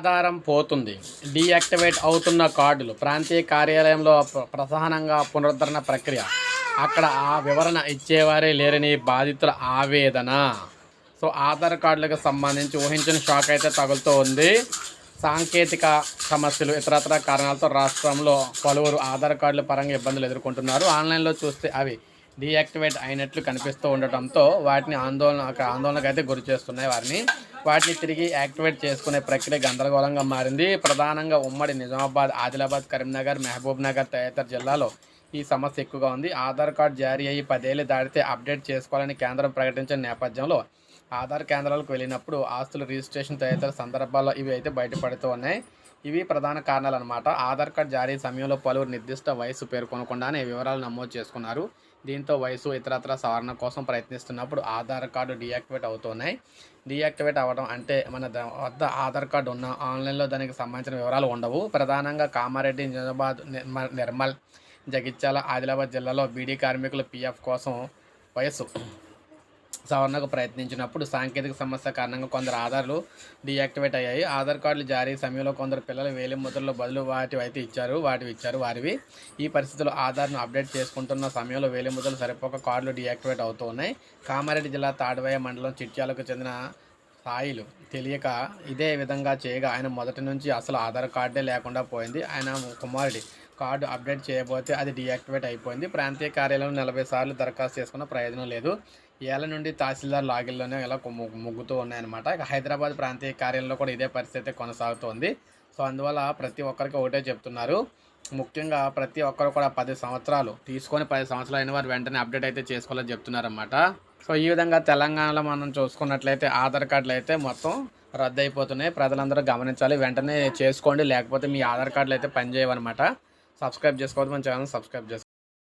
ఆధారం పోతుంది. డీయాక్టివేట్ అవుతున్న కార్డులు ప్రాంతీయ కార్యాలయంలో ప్ర- ప్రధానంగా పునరుద్ధరణ ప్రక్రియ. అక్కడ ఆ వివరణ ఇచ్చేవారే లేరని బాధితుల ఆవేదన. సో ఆధార్ కార్డులకు సంబంధించి ఊహించిన షాక్ అయితే తగులుతూ ఉంది. సాంకేతిక సమస్యలు ఇతరత్ర కారణాలతో రాష్ట్రంలో పలువురు ఆధార్ కార్డుల పరంగా ఇబ్బందులు ఎదుర్కొంటున్నారు. ఆన్లైన్లో చూస్తే అవి డీయాక్టివేట్ అయినట్లు కనిపిస్తూ ఉండటంతో వాటిని ఆందోళన ఆందోళనకు అయితే గురి చేస్తున్నాయి వారిని. వాటిని తిరిగి యాక్టివేట్ చేసుకునే ప్రక్రియ గందరగోళంగా మారింది. ప్రధానంగా ఉమ్మడి నిజామాబాద్ ఆదిలాబాద్ కరీంనగర్ మహబూబ్ నగర్ తదితర జిల్లాలో ఈ సమస్య ఎక్కువగా ఉంది. ఆధార్ కార్డు జారీ అయ్యి పదేళ్ళు దాటితే అప్డేట్ చేసుకోవాలని కేంద్రం ప్రకటించిన నేపథ్యంలో ఆధార్ కేంద్రాలకు వెళ్ళినప్పుడు ఆస్తుల రిజిస్ట్రేషన్ తదితర సందర్భాల్లో ఇవి అయితే బయటపడుతూ ఉన్నాయి. ఇవి ప్రధాన కారణాలు అనమాట ఆధార్ కార్డు జారీ సమయంలో పలువురు నిర్దిష్ట వయసు పేర్కొనకుండానే వివరాలు నమోదు చేసుకున్నారు. దీంతో వయసు ఇతరత్ర సవరణ కోసం ప్రయత్నిస్తున్నప్పుడు ఆధార్ కార్డు డీయాక్టివేట్ అవుతున్నాయి. డీయాక్టివేట్ అవ్వడం అంటే మన వద్ద ఆధార్ కార్డు ఉన్న ఆన్లైన్లో దానికి సంబంధించిన వివరాలు ఉండవు. ప్రధానంగా కామారెడ్డి నిజామాబాద్ నిర్మల్ నిర్మల్ జగిత్యాల ఆదిలాబాద్ జిల్లాలో బీడీ కార్మికుల పీఎఫ్ కోసం వయస్సు సవరణకు ప్రయత్నించినప్పుడు సాంకేతిక సమస్య కారణంగా కొందరు ఆధార్లు డీయాక్టివేట్ అయ్యాయి. ఆధార్ కార్డులు జారీ సమయంలో కొందరు పిల్లలు వేలి ముద్రల బదులు వాటివి అయితే ఇచ్చారు వాటివి ఇచ్చారు వారివి. ఈ పరిస్థితుల్లో ఆధార్ను అప్డేట్ చేసుకుంటున్న సమయంలో వేలి ముద్రలు సరిపోక కార్డులు డీయాక్టివేట్ అవుతూ ఉన్నాయి. కామారెడ్డి జిల్లా తాడువయ మండలం చిట్యాలకు చెందిన సాయిలు తెలియక ఇదే విధంగా చేయగా ఆయన మొదటి నుంచి అసలు ఆధార్ కార్డే లేకుండా పోయింది. ఆయన కుమారుడి కార్డు అప్డేట్ చేయబోతే అది డియాక్టివేట్ అయిపోయింది. ప్రాంతీయ కార్యాలయం నలభై సార్లు దరఖాస్తు చేసుకున్న ప్రయోజనం లేదు. ఏళ్ళ నుండి తహసీల్దార్ లాగిల్లోనే ఇలా ముగ్గుతూ ఉన్నాయన్నమాట. ఇక హైదరాబాద్ ప్రాంతీయ కార్యాలయంలో కూడా ఇదే పరిస్థితి కొనసాగుతోంది. సో అందువల్ల ప్రతి ఒక్కరికి ఒకటే చెప్తున్నారు. ముఖ్యంగా ప్రతి ఒక్కరు కూడా పది సంవత్సరాలు తీసుకొని పది సంవత్సరాలు అయిన వారు వెంటనే అప్డేట్ అయితే చేసుకోవాలని చెప్తున్నారన్నమాట. సో ఈ విధంగా తెలంగాణలో మనం చూసుకున్నట్లయితే ఆధార్ కార్డులు అయితే మొత్తం రద్దు అయిపోతున్నాయి ప్రజలందరూ గమనించాలి. వెంటనే చేసుకోండి. లేకపోతే మీ ఆధార్ కార్డులు అయితే పనిచేయవన్నమాట. సబ్స్క్రైబ్ చేసుకోవద్దు మన ఛానల్ సబ్స్క్రైబ్ చేసుకోండి